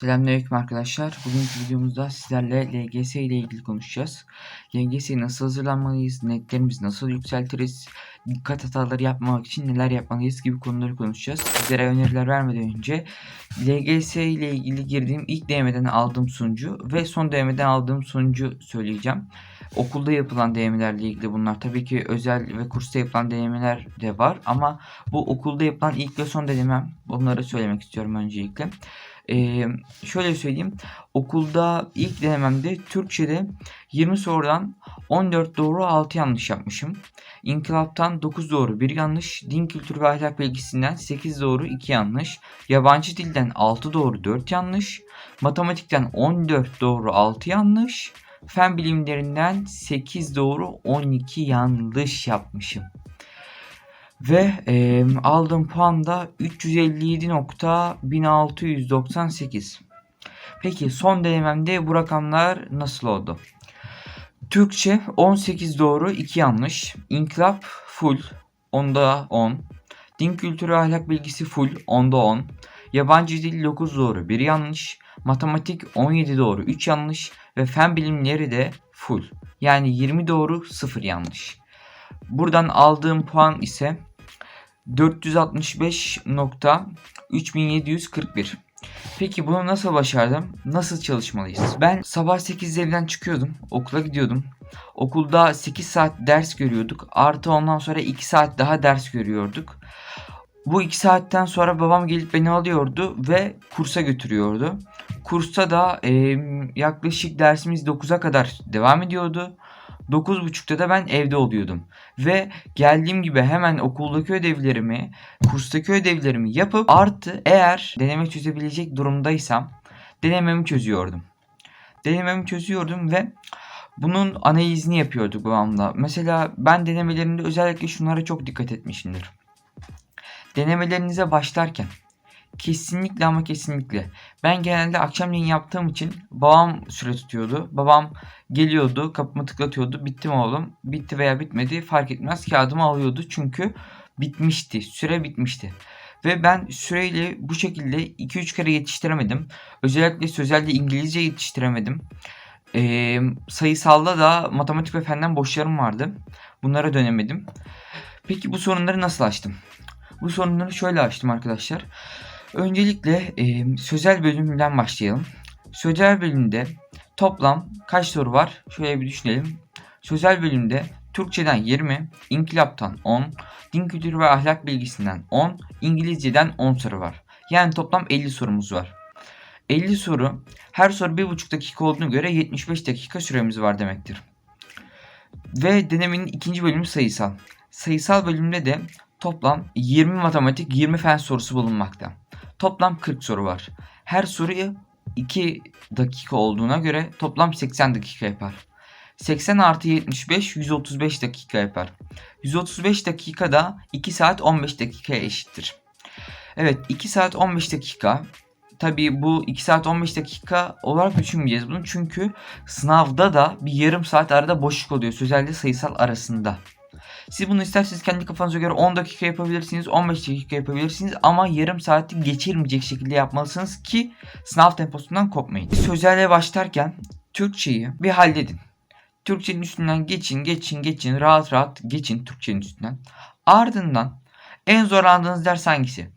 Selamünaleyküm arkadaşlar. Bugünkü videomuzda sizlerle LGS ile ilgili konuşacağız. LGS'ye nasıl hazırlanmalıyız, netlerimizi nasıl yükseltiriz, dikkat hataları yapmamak için neler yapmalıyız gibi konuları konuşacağız. Sizlere öneriler vermeden önce LGS ile ilgili girdiğim ilk DM'den aldığım sonucu ve son DM'den aldığım sonucu söyleyeceğim. Okulda yapılan DM'lerle ilgili bunlar. Tabii ki özel ve kursta yapılan DM'ler de var ama bu okulda yapılan ilk ve son denemem. Bunları söylemek istiyorum öncelikle. Ee, şöyle söyleyeyim. Okulda ilk denememde Türkçe'de 20 sorudan 14 doğru 6 yanlış yapmışım. İnkılaptan 9 doğru 1 yanlış. Din kültürü ve ahlak bilgisinden 8 doğru 2 yanlış. Yabancı dilden 6 doğru 4 yanlış. Matematikten 14 doğru 6 yanlış. Fen bilimlerinden 8 doğru 12 yanlış yapmışım. Ve e, aldığım puan da 357.1698. Peki son denememde bu rakamlar nasıl oldu? Türkçe 18 doğru 2 yanlış. İnkılap full 10'da 10. Din kültürü ahlak bilgisi full 10'da 10. Yabancı dil 9 doğru 1 yanlış. Matematik 17 doğru 3 yanlış. Ve fen bilimleri de full. Yani 20 doğru 0 yanlış. Buradan aldığım puan ise 465.3741. Peki bunu nasıl başardım? Nasıl çalışmalıyız? Ben sabah 8'de evden çıkıyordum. Okula gidiyordum. Okulda 8 saat ders görüyorduk. Artı ondan sonra 2 saat daha ders görüyorduk. Bu 2 saatten sonra babam gelip beni alıyordu ve kursa götürüyordu. Kursta da e, yaklaşık dersimiz 9'a kadar devam ediyordu. 9.30'da da ben evde oluyordum. Ve geldiğim gibi hemen okuldaki ödevlerimi, kurstaki ödevlerimi yapıp artı eğer deneme çözebilecek durumdaysam denememi çözüyordum. Denememi çözüyordum ve bunun analizini yapıyorduk babamla. Mesela ben denemelerimde özellikle şunlara çok dikkat etmişimdir. Denemelerinize başlarken Kesinlikle ama kesinlikle. Ben genelde akşamleyin yaptığım için babam süre tutuyordu. Babam geliyordu, kapımı tıklatıyordu. Bitti mi oğlum? Bitti veya bitmedi fark etmez. Kağıdımı alıyordu çünkü bitmişti. Süre bitmişti. Ve ben süreyle bu şekilde 2-3 kere yetiştiremedim. Özellikle sözelde İngilizce yetiştiremedim. Ee, sayısalda da matematik ve fenden boşlarım vardı. Bunlara dönemedim. Peki bu sorunları nasıl açtım? Bu sorunları şöyle açtım arkadaşlar. Öncelikle e, sözel bölümünden başlayalım. Sözel bölümde toplam kaç soru var? Şöyle bir düşünelim. Sözel bölümde Türkçeden 20, İnkılaptan 10, Din kültürü ve ahlak bilgisinden 10, İngilizceden 10 soru var. Yani toplam 50 sorumuz var. 50 soru, her soru 1,5 dakika olduğuna göre 75 dakika süremiz var demektir. Ve denemenin ikinci bölümü sayısal. Sayısal bölümde de toplam 20 matematik 20 fen sorusu bulunmakta. Toplam 40 soru var. Her soruyu 2 dakika olduğuna göre toplam 80 dakika yapar. 80 artı 75 135 dakika yapar. 135 dakikada 2 saat 15 dakikaya eşittir. Evet 2 saat 15 dakika. Tabi bu 2 saat 15 dakika olarak düşünmeyeceğiz bunu. Çünkü sınavda da bir yarım saat arada boşluk oluyor. Sözelde sayısal arasında. Siz bunu isterseniz kendi kafanıza göre 10 dakika yapabilirsiniz, 15 dakika yapabilirsiniz ama yarım saati geçirmeyecek şekilde yapmalısınız ki sınav temposundan kopmayın. Sözlerle başlarken Türkçeyi bir halledin. Türkçenin üstünden geçin, geçin, geçin, rahat rahat geçin Türkçenin üstünden. Ardından en zorlandığınız ders hangisi?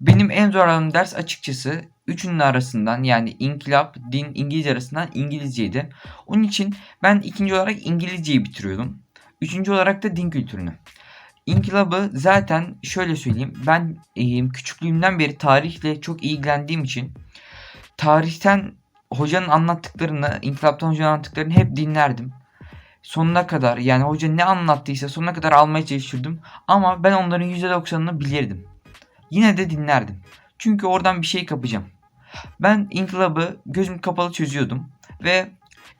Benim en zorlandığım ders açıkçası üçünün arasından yani inkılap, din, İngilizce arasından İngilizceydi. Onun için ben ikinci olarak İngilizceyi bitiriyordum. Üçüncü olarak da din kültürünü. İnkılabı zaten şöyle söyleyeyim. Ben e, küçüklüğümden beri tarihle çok ilgilendiğim için tarihten hocanın anlattıklarını, inkılaptan hocanın anlattıklarını hep dinlerdim. Sonuna kadar yani hoca ne anlattıysa sonuna kadar almaya çalışırdım. Ama ben onların %90'ını bilirdim. Yine de dinlerdim. Çünkü oradan bir şey kapacağım. Ben inkılabı gözüm kapalı çözüyordum. Ve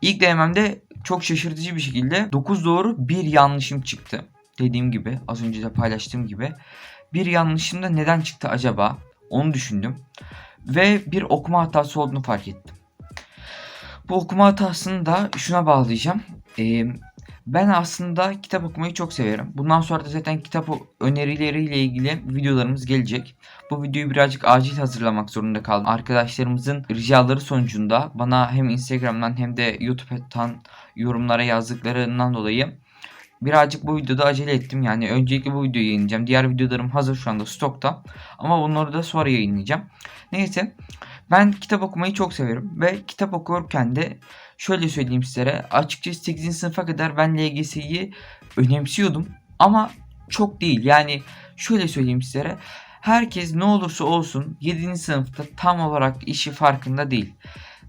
ilk denememde çok şaşırtıcı bir şekilde 9 doğru bir yanlışım çıktı. Dediğim gibi az önce de paylaştığım gibi. Bir yanlışım da neden çıktı acaba? Onu düşündüm. Ve bir okuma hatası olduğunu fark ettim. Bu okuma hatasını da şuna bağlayacağım. Ee, Ben aslında kitap okumayı çok severim. Bundan sonra da zaten kitap önerileriyle ilgili videolarımız gelecek. Bu videoyu birazcık acil hazırlamak zorunda kaldım. Arkadaşlarımızın ricaları sonucunda bana hem Instagram'dan hem de YouTube'dan yorumlara yazdıklarından dolayı birazcık bu videoda acele ettim. Yani öncelikle bu videoyu yayınlayacağım. Diğer videolarım hazır şu anda stokta. Ama bunları da sonra yayınlayacağım. Neyse ben kitap okumayı çok severim ve kitap okurken de şöyle söyleyeyim sizlere açıkçası 8. sınıfa kadar ben LGS'yi önemsiyordum ama çok değil. Yani şöyle söyleyeyim sizlere herkes ne olursa olsun 7. sınıfta tam olarak işi farkında değil.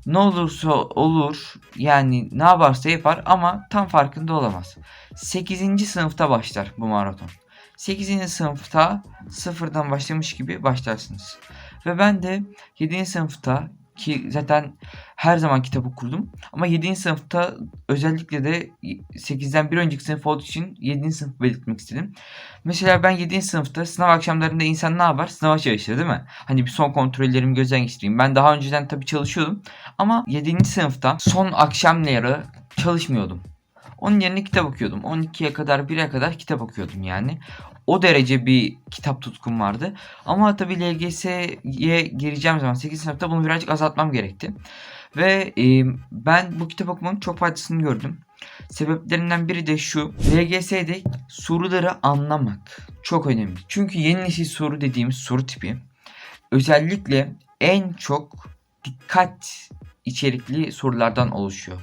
Ne olursa olur yani ne yaparsa yapar ama tam farkında olamaz. 8. sınıfta başlar bu maraton. 8. sınıfta sıfırdan başlamış gibi başlarsınız. Ve ben de 7. sınıfta ki zaten her zaman kitap okurdum. Ama 7. sınıfta özellikle de 8'den bir önceki sınıf olduğu için 7. sınıf belirtmek istedim. Mesela ben 7. sınıfta sınav akşamlarında insan ne yapar? Sınava çalışır değil mi? Hani bir son kontrollerimi gözden geçireyim. Ben daha önceden tabii çalışıyordum. Ama 7. sınıfta son akşamları çalışmıyordum. Onun yerine kitap okuyordum. 12'ye kadar 1'e kadar kitap okuyordum yani. O derece bir kitap tutkum vardı. Ama tabii LGS'ye gireceğim zaman 8 sınıfta bunu birazcık azaltmam gerekti. Ve e, ben bu kitap okumanın çok faydasını gördüm. Sebeplerinden biri de şu. LGS'de soruları anlamak çok önemli. Çünkü yeni nesil soru dediğimiz soru tipi özellikle en çok dikkat içerikli sorulardan oluşuyor.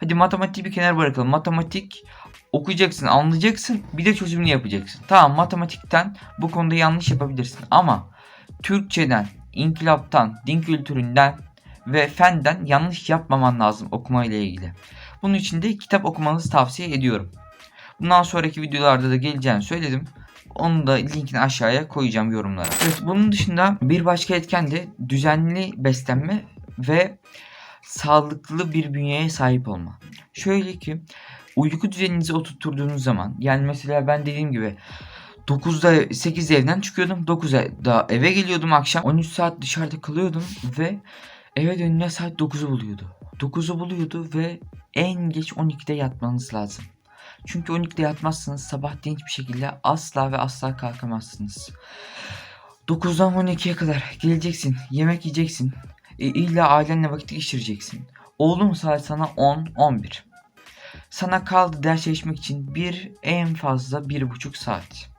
Hadi matematiği bir kenara bırakalım. Matematik okuyacaksın, anlayacaksın, bir de çözümünü yapacaksın. Tamam matematikten bu konuda yanlış yapabilirsin ama Türkçeden, inkılaptan, din kültüründen ve fenden yanlış yapmaman lazım okuma ile ilgili. Bunun için de kitap okumanızı tavsiye ediyorum. Bundan sonraki videolarda da geleceğini söyledim. Onun da linkini aşağıya koyacağım yorumlara. Evet bunun dışında bir başka etken de düzenli beslenme ve sağlıklı bir bünyeye sahip olma. Şöyle ki uyku düzeninizi oturtturduğunuz zaman yani mesela ben dediğim gibi 9'da 8'de evden çıkıyordum. 9'da eve geliyordum akşam. 13 saat dışarıda kalıyordum ve eve dönünce saat 9'u buluyordu. 9'u buluyordu ve en geç 12'de yatmanız lazım. Çünkü 12'de yatmazsanız sabah dinç bir şekilde asla ve asla kalkamazsınız. 9'dan 12'ye kadar geleceksin, yemek yiyeceksin. E, illa ailenle vakit geçireceksin. Oğlum saat sana 10-11. Sana kaldı ders çalışmak için bir en fazla bir buçuk saat.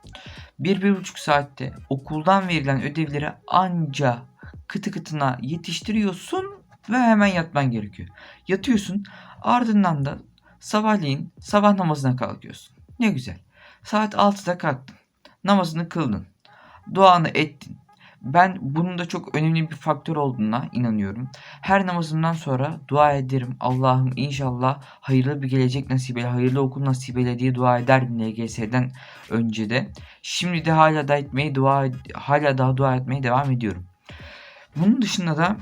Bir, bir buçuk saatte okuldan verilen ödevleri anca kıtı kıtına yetiştiriyorsun ve hemen yatman gerekiyor. Yatıyorsun ardından da sabahleyin sabah namazına kalkıyorsun. Ne güzel. Saat 6'da kalktın. Namazını kıldın. Duanı ettin. Ben bunun da çok önemli bir faktör olduğuna inanıyorum. Her namazımdan sonra dua ederim. Allah'ım inşallah hayırlı bir gelecek nasip eyle, hayırlı okul nasip eyle diye dua ederdim LGS'den önce de. Şimdi de hala da etmeyi dua hala daha dua etmeye devam ediyorum. Bunun dışında da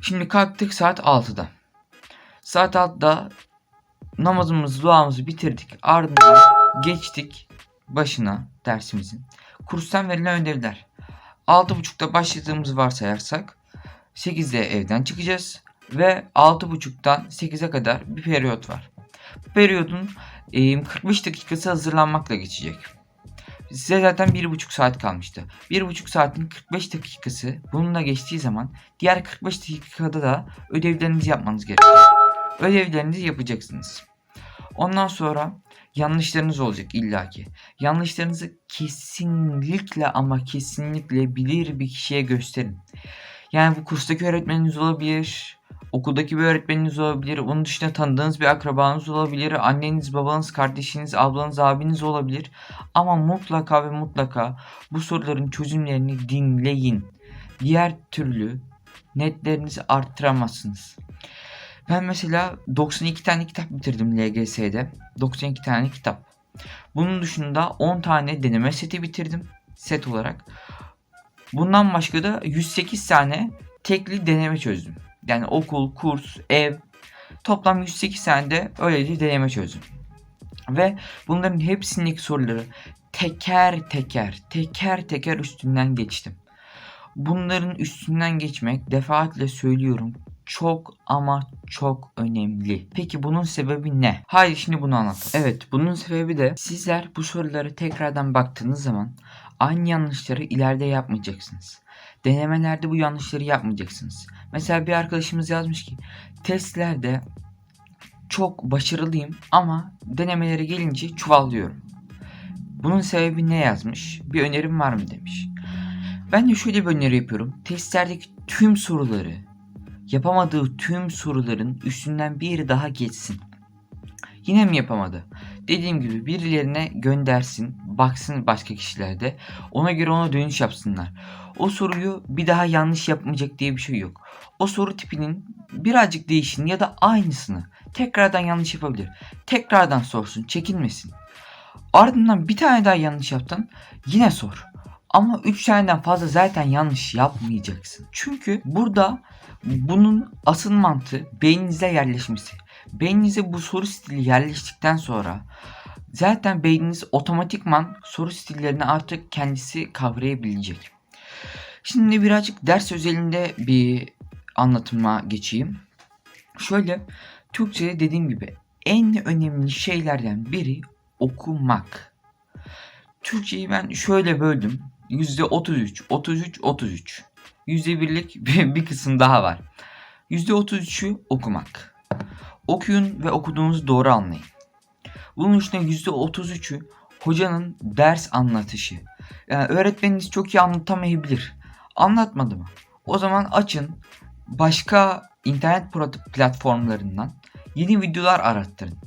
şimdi kalktık saat 6'da. Saat 6'da namazımızı, duamızı bitirdik. Ardından geçtik başına dersimizin. Kurstan verilen ödevler. 6.30'da başladığımız varsayarsak 8'de evden çıkacağız ve 6.30'dan 8'e kadar bir periyot var. Bu periyodun e, 45 dakikası hazırlanmakla geçecek. Size zaten 1.5 saat kalmıştı. 1.5 saatin 45 dakikası bununla geçtiği zaman diğer 45 dakikada da ödevlerinizi yapmanız gerekiyor. Ödevlerinizi yapacaksınız. Ondan sonra yanlışlarınız olacak illaki. Yanlışlarınızı kesinlikle ama kesinlikle bilir bir kişiye gösterin. Yani bu kurstaki öğretmeniniz olabilir, okuldaki bir öğretmeniniz olabilir, onun dışında tanıdığınız bir akrabanız olabilir, anneniz, babanız, kardeşiniz, ablanız, abiniz olabilir. Ama mutlaka ve mutlaka bu soruların çözümlerini dinleyin. Diğer türlü netlerinizi arttıramazsınız. Ben mesela 92 tane kitap bitirdim LGS'de. 92 tane kitap. Bunun dışında 10 tane deneme seti bitirdim set olarak. Bundan başka da 108 tane tekli deneme çözdüm. Yani okul, kurs, ev toplam 108 tane de öylece deneme çözdüm. Ve bunların hepsindeki soruları teker teker teker teker üstünden geçtim. Bunların üstünden geçmek defaatle söylüyorum çok ama çok önemli. Peki bunun sebebi ne? Haydi şimdi bunu anlatalım. Evet bunun sebebi de sizler bu soruları tekrardan baktığınız zaman aynı yanlışları ileride yapmayacaksınız. Denemelerde bu yanlışları yapmayacaksınız. Mesela bir arkadaşımız yazmış ki testlerde çok başarılıyım ama denemelere gelince çuvallıyorum. Bunun sebebi ne yazmış? Bir önerim var mı demiş. Ben de şöyle bir öneri yapıyorum. Testlerdeki tüm soruları, yapamadığı tüm soruların üstünden bir daha geçsin. Yine mi yapamadı? Dediğim gibi birilerine göndersin, baksın başka kişilerde. Ona göre ona dönüş yapsınlar. O soruyu bir daha yanlış yapmayacak diye bir şey yok. O soru tipinin birazcık değişin ya da aynısını tekrardan yanlış yapabilir. Tekrardan sorsun, çekinmesin. Ardından bir tane daha yanlış yaptın, yine sor. Ama 3 taneden fazla zaten yanlış yapmayacaksın. Çünkü burada bunun asıl mantığı beyninize yerleşmesi. Beyninize bu soru stili yerleştikten sonra zaten beyniniz otomatikman soru stillerini artık kendisi kavrayabilecek. Şimdi birazcık ders özelinde bir anlatıma geçeyim. Şöyle Türkçe'de dediğim gibi en önemli şeylerden biri okumak. Türkçeyi ben şöyle böldüm. %33, 33, 33. %1'lik bir, kısım daha var. %33'ü okumak. Okuyun ve okuduğunuzu doğru anlayın. Bunun üstüne %33'ü hocanın ders anlatışı. Yani öğretmeniniz çok iyi anlatamayabilir. Anlatmadı mı? O zaman açın başka internet plat- platformlarından yeni videolar arattırın.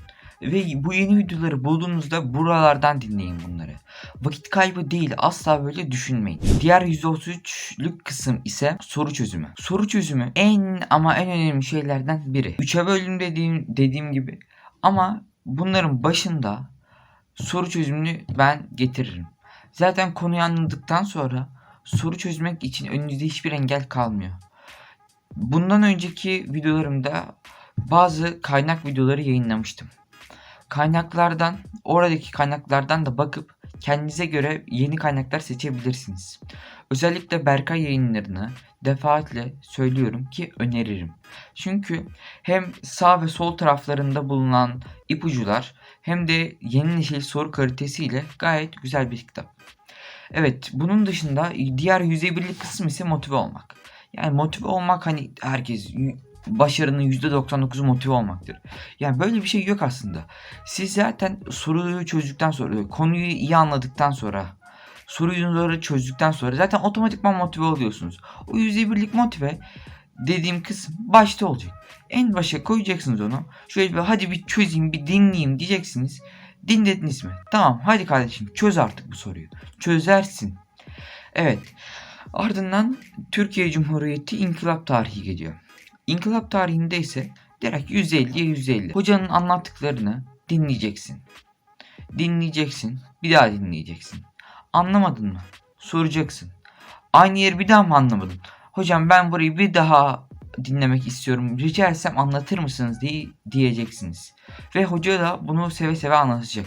Ve bu yeni videoları bulduğunuzda buralardan dinleyin bunları. Vakit kaybı değil asla böyle düşünmeyin. Diğer %33'lük kısım ise soru çözümü. Soru çözümü en ama en önemli şeylerden biri. 3'e bölüm dediğim, dediğim gibi ama bunların başında soru çözümünü ben getiririm. Zaten konuyu anladıktan sonra soru çözmek için önünüzde hiçbir engel kalmıyor. Bundan önceki videolarımda bazı kaynak videoları yayınlamıştım. Kaynaklardan, oradaki kaynaklardan da bakıp kendinize göre yeni kaynaklar seçebilirsiniz. Özellikle Berkay yayınlarını defaatle söylüyorum ki öneririm. Çünkü hem sağ ve sol taraflarında bulunan ipucular hem de yeni nesil soru kalitesiyle gayet güzel bir kitap. Evet bunun dışında diğer %1'lik kısım ise motive olmak. Yani motive olmak hani herkes başarının %99'u motive olmaktır. Yani böyle bir şey yok aslında. Siz zaten soruyu çözdükten sonra, konuyu iyi anladıktan sonra, soruyu çözdükten sonra zaten otomatikman motive oluyorsunuz. O %1'lik motive dediğim kısım başta olacak. En başa koyacaksınız onu. Şöyle bir hadi bir çözeyim, bir dinleyeyim diyeceksiniz. Dinlediniz mi? Tamam hadi kardeşim çöz artık bu soruyu. Çözersin. Evet. Ardından Türkiye Cumhuriyeti İnkılap Tarihi geliyor. İnkılap tarihinde ise direkt 150'ye 150. Hocanın anlattıklarını dinleyeceksin. Dinleyeceksin. Bir daha dinleyeceksin. Anlamadın mı? Soracaksın. Aynı yeri bir daha mı anlamadın? Hocam ben burayı bir daha dinlemek istiyorum. Rica etsem anlatır mısınız diye diyeceksiniz. Ve hoca da bunu seve seve anlatacak.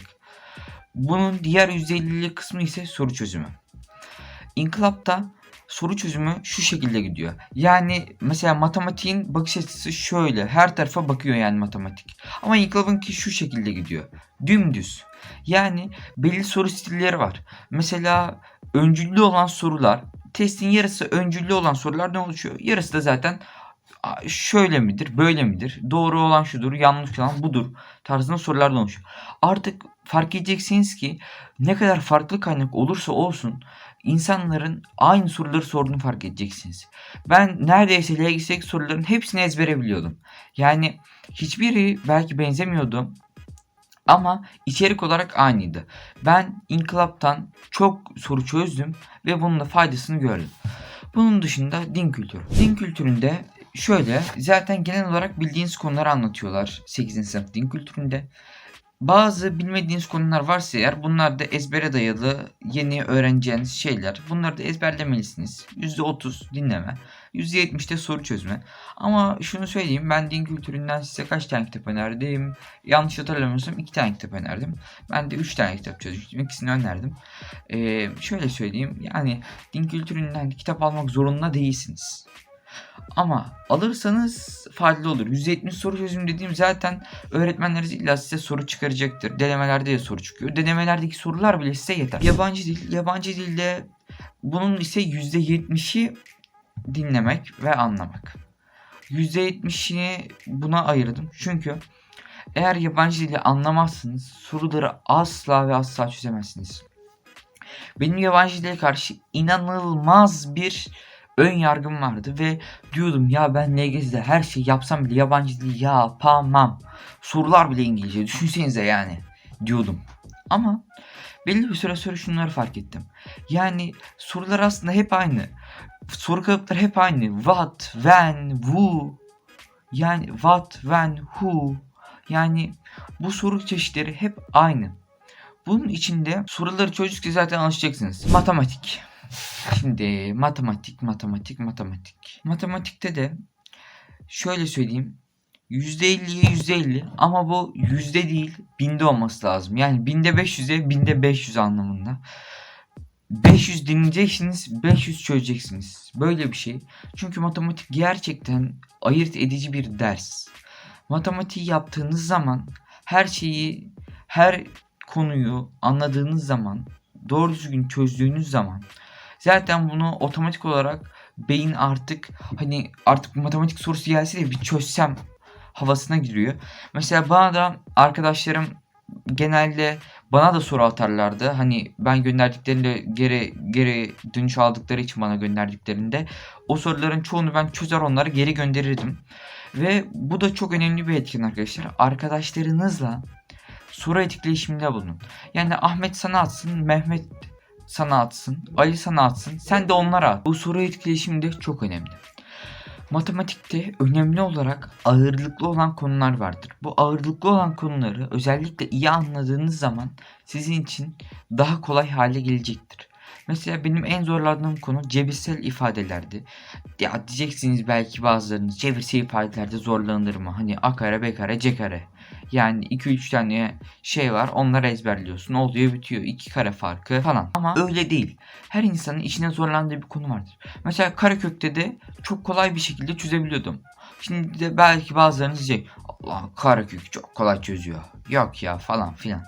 Bunun diğer %50'lik kısmı ise soru çözümü. İnkılapta soru çözümü şu şekilde gidiyor. Yani mesela matematiğin bakış açısı şöyle. Her tarafa bakıyor yani matematik. Ama inkılabınki şu şekilde gidiyor. Dümdüz. Yani belli soru stilleri var. Mesela öncüllü olan sorular testin yarısı öncüllü olan sorulardan oluşuyor. Yarısı da zaten şöyle midir, böyle midir, doğru olan şudur, yanlış olan budur tarzında sorulardan oluşuyor. Artık fark edeceksiniz ki ne kadar farklı kaynak olursa olsun insanların aynı soruları sorduğunu fark edeceksiniz. Ben neredeyse LGS soruların hepsini ezbere biliyordum. Yani hiçbiri belki benzemiyordu ama içerik olarak aynıydı. Ben İnkılap'tan çok soru çözdüm ve bunun da faydasını gördüm. Bunun dışında din kültürü. Din kültüründe şöyle zaten genel olarak bildiğiniz konuları anlatıyorlar 8. sınıf din kültüründe. Bazı bilmediğiniz konular varsa eğer bunlar da ezbere dayalı yeni öğreneceğiniz şeyler. Bunları da ezberlemelisiniz. %30 dinleme. %70 de soru çözme. Ama şunu söyleyeyim ben din kültüründen size kaç tane kitap önerdim? Yanlış hatırlamıyorsam 2 tane kitap önerdim. Ben de 3 tane kitap çözmüştüm. İkisini önerdim. Ee, şöyle söyleyeyim yani din kültüründen kitap almak zorunda değilsiniz. Ama alırsanız faydalı olur. %70 soru çözüm dediğim zaten öğretmenleriniz illa size soru çıkaracaktır. Denemelerde de soru çıkıyor. Denemelerdeki sorular bile size yeter. Yabancı dil, yabancı dilde bunun ise %70'i dinlemek ve anlamak. %70'ini buna ayırdım. Çünkü eğer yabancı dili anlamazsınız soruları asla ve asla çözemezsiniz. Benim yabancı dile karşı inanılmaz bir ön yargım vardı ve diyordum ya ben LGS'de her şeyi yapsam bile yabancı dil yapamam. Sorular bile İngilizce düşünsenize yani diyordum. Ama belli bir süre sonra şunları fark ettim. Yani sorular aslında hep aynı. Soru kalıpları hep aynı. What, when, who. Yani what, when, who. Yani bu soru çeşitleri hep aynı. Bunun içinde soruları çözdükçe zaten alışacaksınız. Matematik. Şimdi matematik, matematik, matematik. Matematikte de şöyle söyleyeyim. %50'ye %50 ama bu yüzde değil binde olması lazım. Yani binde 500'e binde 500 anlamında. 500 dinleyeceksiniz 500 çözeceksiniz. Böyle bir şey. Çünkü matematik gerçekten ayırt edici bir ders. Matematiği yaptığınız zaman her şeyi her konuyu anladığınız zaman doğru düzgün çözdüğünüz zaman zaten bunu otomatik olarak beyin artık hani artık matematik sorusu gelse de bir çözsem havasına giriyor. Mesela bana da arkadaşlarım genelde bana da soru atarlardı. Hani ben gönderdiklerinde geri geri dönüş aldıkları için bana gönderdiklerinde o soruların çoğunu ben çözer onları geri gönderirdim. Ve bu da çok önemli bir etkin arkadaşlar. Arkadaşlarınızla soru etkileşiminde bulunun. Yani Ahmet sana atsın, Mehmet sana atsın, Ali sana atsın. Sen de onlara at. Bu soru etkileşiminde çok önemli. Matematikte önemli olarak ağırlıklı olan konular vardır. Bu ağırlıklı olan konuları özellikle iyi anladığınız zaman sizin için daha kolay hale gelecektir. Mesela benim en zorlandığım konu cebirsel ifadelerdi. Ya diyeceksiniz belki bazılarınız cebirsel ifadelerde zorlanır mı? Hani a kare, b kare, c kare. Yani 2-3 tane şey var onları ezberliyorsun oluyor bitiyor 2 kare farkı falan. Ama öyle değil. Her insanın içine zorlandığı bir konu vardır. Mesela karekökte de çok kolay bir şekilde çözebiliyordum. Şimdi de belki bazılarınız diyecek Allah karekök çok kolay çözüyor. Yok ya falan filan.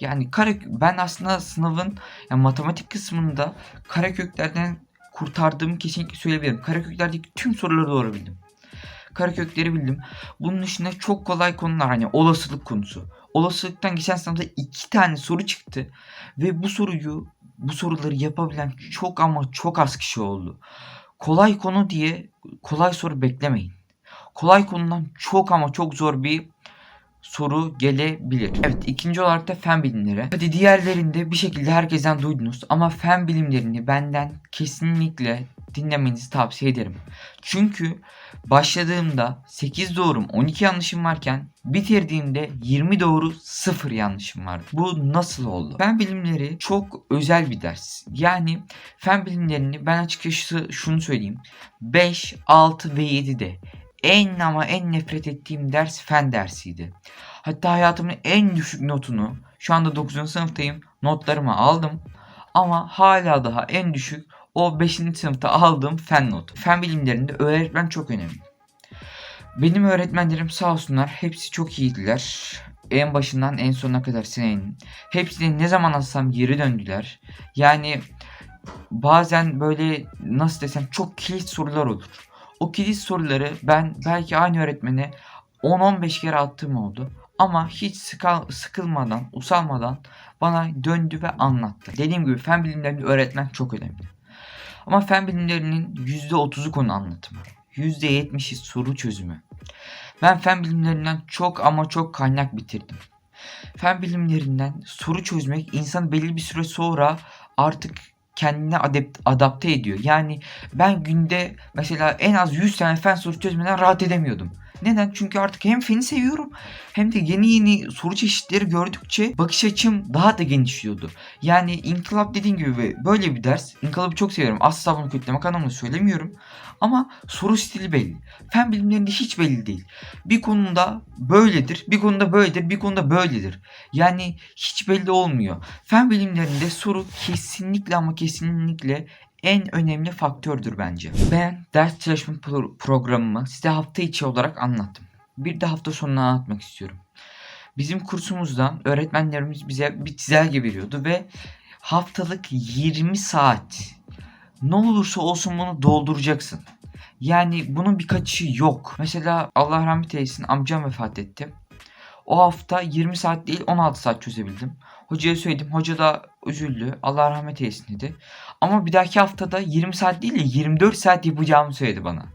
Yani kare ben aslında sınavın yani matematik kısmında kareköklerden kurtardığımı kesinlikle söyleyebilirim. Kareköklerdeki tüm soruları doğru bildim. Karekökleri bildim. Bunun dışında çok kolay konular hani olasılık konusu. Olasılıktan geçen sınavda iki tane soru çıktı ve bu soruyu bu soruları yapabilen çok ama çok az kişi oldu. Kolay konu diye kolay soru beklemeyin. Kolay konudan çok ama çok zor bir soru gelebilir. Evet ikinci olarak da fen bilimleri. Hadi diğerlerinde bir şekilde herkesten duydunuz ama fen bilimlerini benden kesinlikle dinlemenizi tavsiye ederim. Çünkü başladığımda 8 doğrum 12 yanlışım varken bitirdiğimde 20 doğru 0 yanlışım vardı. Bu nasıl oldu? Fen bilimleri çok özel bir ders. Yani fen bilimlerini ben açıkçası şunu söyleyeyim. 5, 6 ve 7'de en ama en nefret ettiğim ders fen dersiydi. Hatta hayatımın en düşük notunu şu anda 9. sınıftayım notlarımı aldım ama hala daha en düşük o 5. sınıfta aldığım fen notu. Fen bilimlerinde öğretmen çok önemli. Benim öğretmenlerim sağ olsunlar hepsi çok iyiydiler. En başından en sonuna kadar senenin. Hepsini ne zaman alsam geri döndüler. Yani bazen böyle nasıl desem çok kilit sorular olur. O kilit soruları ben belki aynı öğretmene 10-15 kere attığım oldu. Ama hiç sıkal, sıkılmadan, usalmadan bana döndü ve anlattı. Dediğim gibi fen bilimlerinde öğretmen çok önemli. Ama fen bilimlerinin %30'u konu anlatımı. %70'i soru çözümü. Ben fen bilimlerinden çok ama çok kaynak bitirdim. Fen bilimlerinden soru çözmek insan belli bir süre sonra artık kendine adept, adapte ediyor. Yani ben günde mesela en az 100 tane fen soru çözmeden rahat edemiyordum. Neden? Çünkü artık hem feni seviyorum hem de yeni yeni soru çeşitleri gördükçe bakış açım daha da genişliyordu. Yani inkılap dediğim gibi böyle bir ders. İnkılapı çok seviyorum. Asla bunu kötülemek anlamında söylemiyorum. Ama soru stili belli. Fen bilimlerinde hiç belli değil. Bir konuda böyledir, bir konuda böyledir, bir konuda böyledir. Yani hiç belli olmuyor. Fen bilimlerinde soru kesinlikle ama kesinlikle en önemli faktördür bence. Ben ders çalışma pro- programımı size hafta içi olarak anlattım. Bir de hafta sonuna anlatmak istiyorum. Bizim kursumuzda öğretmenlerimiz bize bir çizelge veriyordu ve haftalık 20 saat ne olursa olsun bunu dolduracaksın. Yani bunun bir kaçışı yok. Mesela Allah rahmet eylesin amcam vefat etti. O hafta 20 saat değil 16 saat çözebildim. Hocaya söyledim. Hoca da üzüldü. Allah rahmet eylesin dedi. Ama bir dahaki haftada 20 saat değil de 24 saat yapacağımı söyledi bana.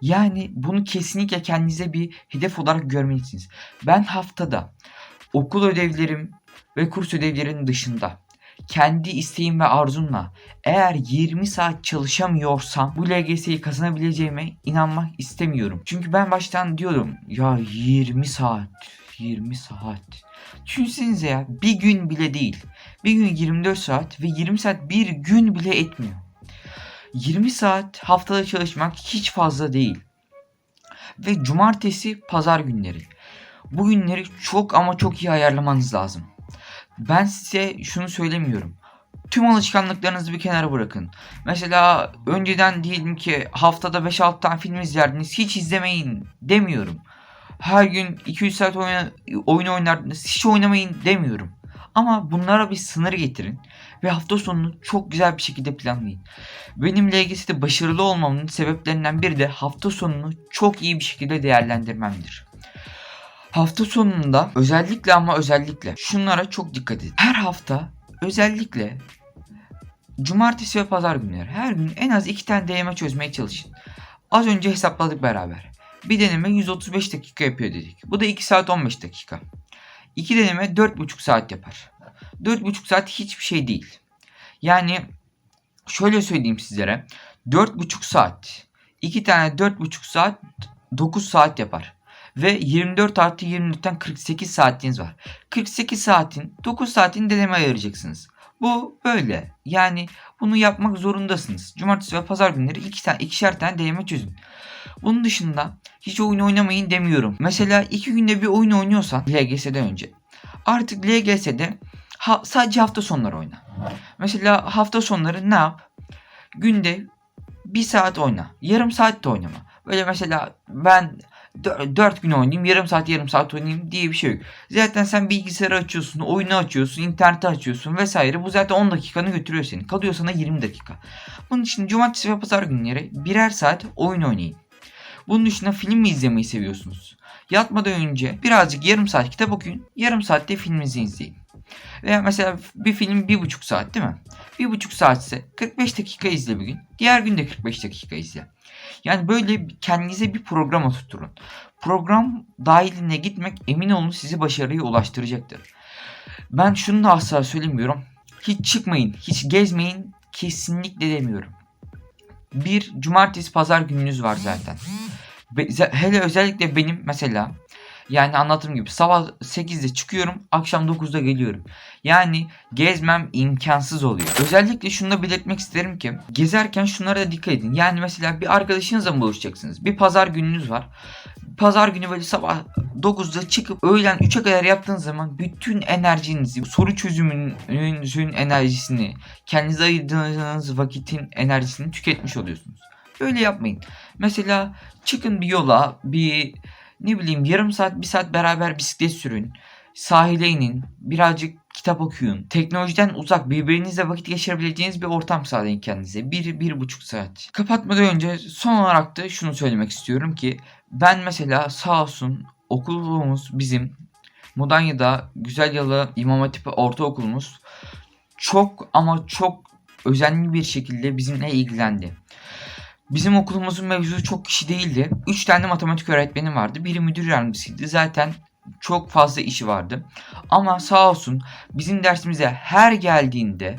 Yani bunu kesinlikle kendinize bir hedef olarak görmelisiniz. Ben haftada okul ödevlerim ve kurs ödevlerinin dışında kendi isteğim ve arzumla eğer 20 saat çalışamıyorsam bu LGS'yi kazanabileceğime inanmak istemiyorum. Çünkü ben baştan diyorum ya 20 saat 20 saat. Düşünsenize ya bir gün bile değil. Bir gün 24 saat ve 20 saat bir gün bile etmiyor. 20 saat haftada çalışmak hiç fazla değil. Ve cumartesi pazar günleri. Bu günleri çok ama çok iyi ayarlamanız lazım. Ben size şunu söylemiyorum. Tüm alışkanlıklarınızı bir kenara bırakın. Mesela önceden diyelim ki haftada 5-6 tane film izlerdiniz. Hiç izlemeyin demiyorum. Her gün 200 saat oyna, oyun oynardınız. Hiç oynamayın demiyorum. Ama bunlara bir sınır getirin. Ve hafta sonunu çok güzel bir şekilde planlayın. Benim LGS'de başarılı olmamın sebeplerinden biri de hafta sonunu çok iyi bir şekilde değerlendirmemdir. Hafta sonunda özellikle ama özellikle şunlara çok dikkat edin. Her hafta özellikle cumartesi ve pazar günleri her gün en az iki tane deneme çözmeye çalışın. Az önce hesapladık beraber. Bir deneme 135 dakika yapıyor dedik. Bu da 2 saat 15 dakika. İki deneme 4,5 saat yapar. 4,5 saat hiçbir şey değil. Yani şöyle söyleyeyim sizlere. 4,5 saat. 2 tane 4,5 saat 9 saat yapar. Ve 24 artı 24'ten 48 saatiniz var. 48 saatin 9 saatini deneme ayıracaksınız. Bu böyle. Yani bunu yapmak zorundasınız. Cumartesi ve pazar günleri iki tane, ikişer tane deneme çözün. Bunun dışında hiç oyun oynamayın demiyorum. Mesela iki günde bir oyun oynuyorsan LGS'den önce. Artık LGS'de ha, sadece hafta sonları oyna. Mesela hafta sonları ne yap? Günde bir saat oyna. Yarım saat de oynama. Böyle mesela ben 4 gün oynayayım, yarım saat yarım saat oynayayım diye bir şey yok. Zaten sen bilgisayarı açıyorsun, oyunu açıyorsun, interneti açıyorsun vesaire. Bu zaten 10 dakikanı götürüyor seni. Kalıyor sana 20 dakika. Bunun için cumartesi ve pazar günleri birer saat oyun oynayın. Bunun dışında film mi izlemeyi seviyorsunuz? Yatmadan önce birazcık yarım saat kitap okuyun, yarım saatte filminizi izleyin. Veya mesela bir film bir buçuk saat değil mi? Bir buçuk saatse 45 dakika izle bir gün. Diğer gün de 45 dakika izle. Yani böyle kendinize bir program oturtturun. Program dahiline gitmek emin olun sizi başarıya ulaştıracaktır. Ben şunu da asla söylemiyorum. Hiç çıkmayın, hiç gezmeyin kesinlikle demiyorum. Bir cumartesi pazar gününüz var zaten. Be- hele özellikle benim mesela yani anlattığım gibi sabah 8'de çıkıyorum, akşam 9'da geliyorum. Yani gezmem imkansız oluyor. Özellikle şunu da belirtmek isterim ki gezerken şunlara da dikkat edin. Yani mesela bir arkadaşınızla mı buluşacaksınız? Bir pazar gününüz var. Pazar günü böyle sabah 9'da çıkıp öğlen 3'e kadar yaptığınız zaman bütün enerjinizi, soru çözümünüzün enerjisini, kendinize ayırdığınız vakitin enerjisini tüketmiş oluyorsunuz. Böyle yapmayın. Mesela çıkın bir yola, bir ne bileyim yarım saat bir saat beraber bisiklet sürün. Sahile inin. Birazcık kitap okuyun. Teknolojiden uzak birbirinizle vakit geçirebileceğiniz bir ortam sağlayın kendinize. Bir, bir buçuk saat. Kapatmadan önce son olarak da şunu söylemek istiyorum ki ben mesela sağ olsun okulumuz bizim Mudanya'da Güzel Yalı İmam Hatip Ortaokulumuz çok ama çok özenli bir şekilde bizimle ilgilendi. Bizim okulumuzun mevzusu çok kişi değildi. 3 tane matematik öğretmeni vardı. Biri müdür yardımcısıydı. Zaten çok fazla işi vardı. Ama sağ olsun bizim dersimize her geldiğinde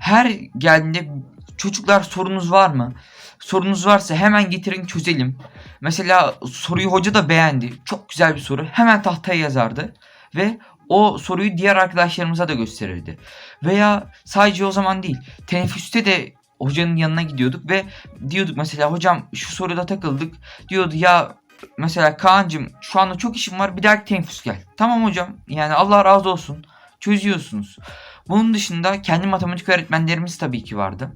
her geldiğinde çocuklar sorunuz var mı? Sorunuz varsa hemen getirin çözelim. Mesela soruyu hoca da beğendi. Çok güzel bir soru. Hemen tahtaya yazardı. Ve o soruyu diğer arkadaşlarımıza da gösterirdi. Veya sadece o zaman değil. Teneffüste de hocanın yanına gidiyorduk ve diyorduk mesela hocam şu soruda takıldık. Diyordu ya mesela Kaan'cım şu anda çok işim var bir dahaki teneffüs gel. Tamam hocam yani Allah razı olsun. çözüyorsunuz. Bunun dışında kendi matematik öğretmenlerimiz tabii ki vardı.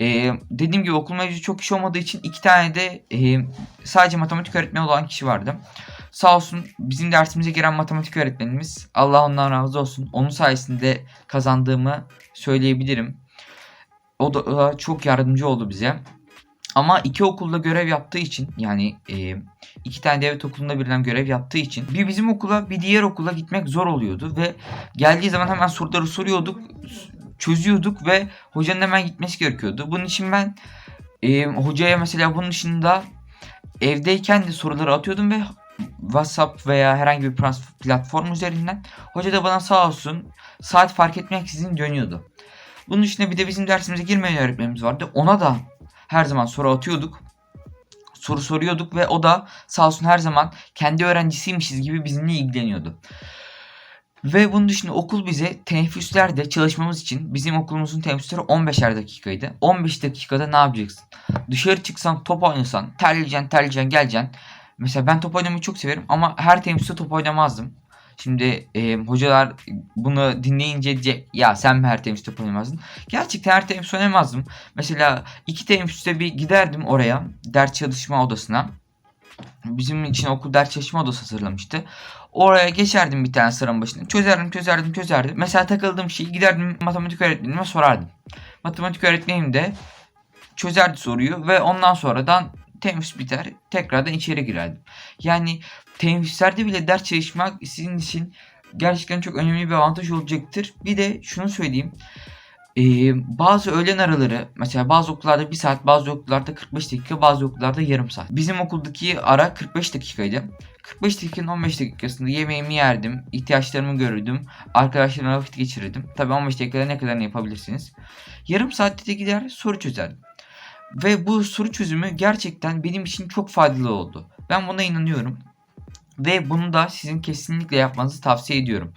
Ee, dediğim gibi okul mevzu çok kişi olmadığı için iki tane de e, sadece matematik öğretmeni olan kişi vardı. Sağ olsun bizim dersimize giren matematik öğretmenimiz Allah ondan razı olsun. Onun sayesinde kazandığımı söyleyebilirim. O da, o da çok yardımcı oldu bize. Ama iki okulda görev yaptığı için yani e, iki tane devlet okulunda birden görev yaptığı için bir bizim okula bir diğer okula gitmek zor oluyordu ve geldiği zaman hemen soruları soruyorduk, çözüyorduk ve hocanın hemen gitmesi gerekiyordu. Bunun için ben e, hocaya mesela bunun dışında evdeyken de soruları atıyordum ve WhatsApp veya herhangi bir platform üzerinden hoca da bana sağ olsun saat fark etmeksizin dönüyordu. Bunun dışında bir de bizim dersimize girmeyen öğretmenimiz vardı. Ona da her zaman soru atıyorduk. Soru soruyorduk ve o da sağ olsun her zaman kendi öğrencisiymişiz gibi bizimle ilgileniyordu. Ve bunun dışında okul bize teneffüslerde çalışmamız için bizim okulumuzun teneffüsleri 15'er dakikaydı. 15 dakikada ne yapacaksın? Dışarı çıksan top oynasan terleyeceksin terleyeceksin geleceksin. Mesela ben top oynamayı çok severim ama her teneffüste top oynamazdım. Şimdi e, hocalar bunu dinleyince diyecek ya sen mi her teneffüste top oynamazdın? Gerçekten her teneffüste oynamazdım. Mesela iki teneffüste bir giderdim oraya ders çalışma odasına. Bizim için okul ders çalışma odası hazırlamıştı. Oraya geçerdim bir tane sıranın başına. Çözerdim, çözerdim, çözerdim. Mesela takıldığım şeyi giderdim matematik öğretmenime sorardım. Matematik öğretmenim de çözerdi soruyu ve ondan sonradan teneffüs biter. Tekrardan içeri girerdim. Yani teneffüslerde bile ders çalışmak sizin için gerçekten çok önemli bir avantaj olacaktır. Bir de şunu söyleyeyim. Ee, bazı öğlen araları mesela bazı okullarda 1 saat bazı okullarda 45 dakika bazı okullarda yarım saat. Bizim okuldaki ara 45 dakikaydı. 45 dakikanın 15 dakikasında yemeğimi yerdim, ihtiyaçlarımı görürdüm, arkadaşlarımla vakit geçirirdim. Tabi 15 dakikada ne kadar yapabilirsiniz. Yarım saatte de gider soru çözerdim. Ve bu soru çözümü gerçekten benim için çok faydalı oldu. Ben buna inanıyorum. Ve bunu da sizin kesinlikle yapmanızı tavsiye ediyorum.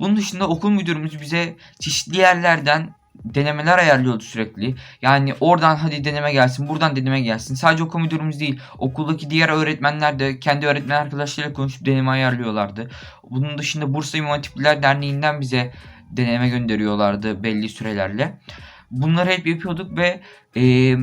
Bunun dışında okul müdürümüz bize çeşitli yerlerden denemeler ayarlıyordu sürekli. Yani oradan hadi deneme gelsin, buradan deneme gelsin. Sadece okul müdürümüz değil, okuldaki diğer öğretmenler de kendi öğretmen arkadaşlarıyla konuşup deneme ayarlıyorlardı. Bunun dışında Bursa İmam Derneği'nden bize deneme gönderiyorlardı belli sürelerle. Bunları hep yapıyorduk ve e,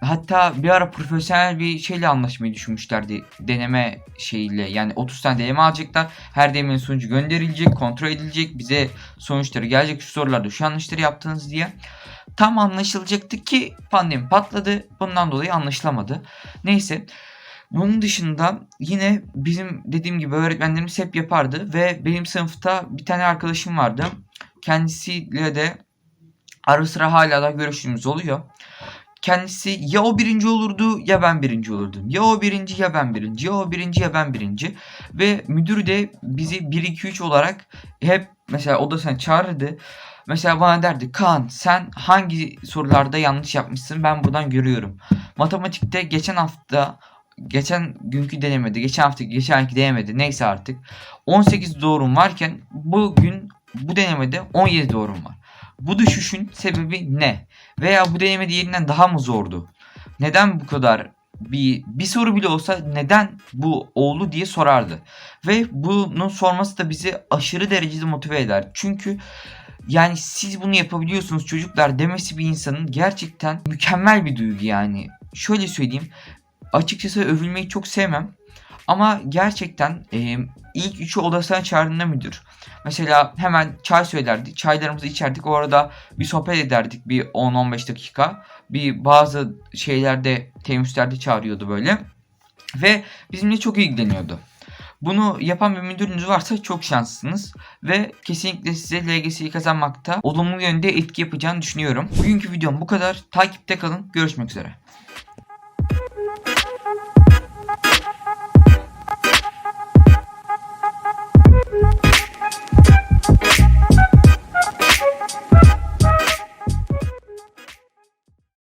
hatta bir ara profesyonel bir şeyle anlaşmayı düşünmüşlerdi deneme şeyiyle. Yani 30 tane deneme alacaklar. Her denemenin sonucu gönderilecek, kontrol edilecek. Bize sonuçları gelecek şu sorularda şu yanlışları yaptınız diye. Tam anlaşılacaktı ki pandemi patladı. Bundan dolayı anlaşılamadı. Neyse. Bunun dışında yine bizim dediğim gibi öğretmenlerimiz hep yapardı ve benim sınıfta bir tane arkadaşım vardı. Kendisiyle de ara sıra hala da görüştüğümüz oluyor. Kendisi ya o birinci olurdu ya ben birinci olurdum. Ya o birinci ya ben birinci. Ya o birinci ya ben birinci. Ve müdür de bizi 1-2-3 olarak hep mesela odasına çağırırdı. Mesela bana derdi Kaan sen hangi sorularda yanlış yapmışsın ben buradan görüyorum. Matematikte geçen hafta geçen günkü denemedi. Geçen hafta geçenki denemedi. Neyse artık. 18 doğrum varken bugün bu denemede 17 doğrum var. Bu düşüşün sebebi ne? Veya bu deneme diğerinden daha mı zordu? Neden bu kadar bir, bir soru bile olsa neden bu oldu diye sorardı. Ve bunun sorması da bizi aşırı derecede motive eder. Çünkü yani siz bunu yapabiliyorsunuz çocuklar demesi bir insanın gerçekten mükemmel bir duygu yani. Şöyle söyleyeyim. Açıkçası övülmeyi çok sevmem. Ama gerçekten e, ilk üçü odasına çağırdığında müdür. Mesela hemen çay söylerdi. Çaylarımızı içerdik. O arada bir sohbet ederdik bir 10-15 dakika. Bir bazı şeylerde teneffüslerde çağırıyordu böyle. Ve bizimle çok ilgileniyordu. Bunu yapan bir müdürünüz varsa çok şanslısınız ve kesinlikle size LGS'yi kazanmakta olumlu yönde etki yapacağını düşünüyorum. Bugünkü videom bu kadar. Takipte kalın. Görüşmek üzere.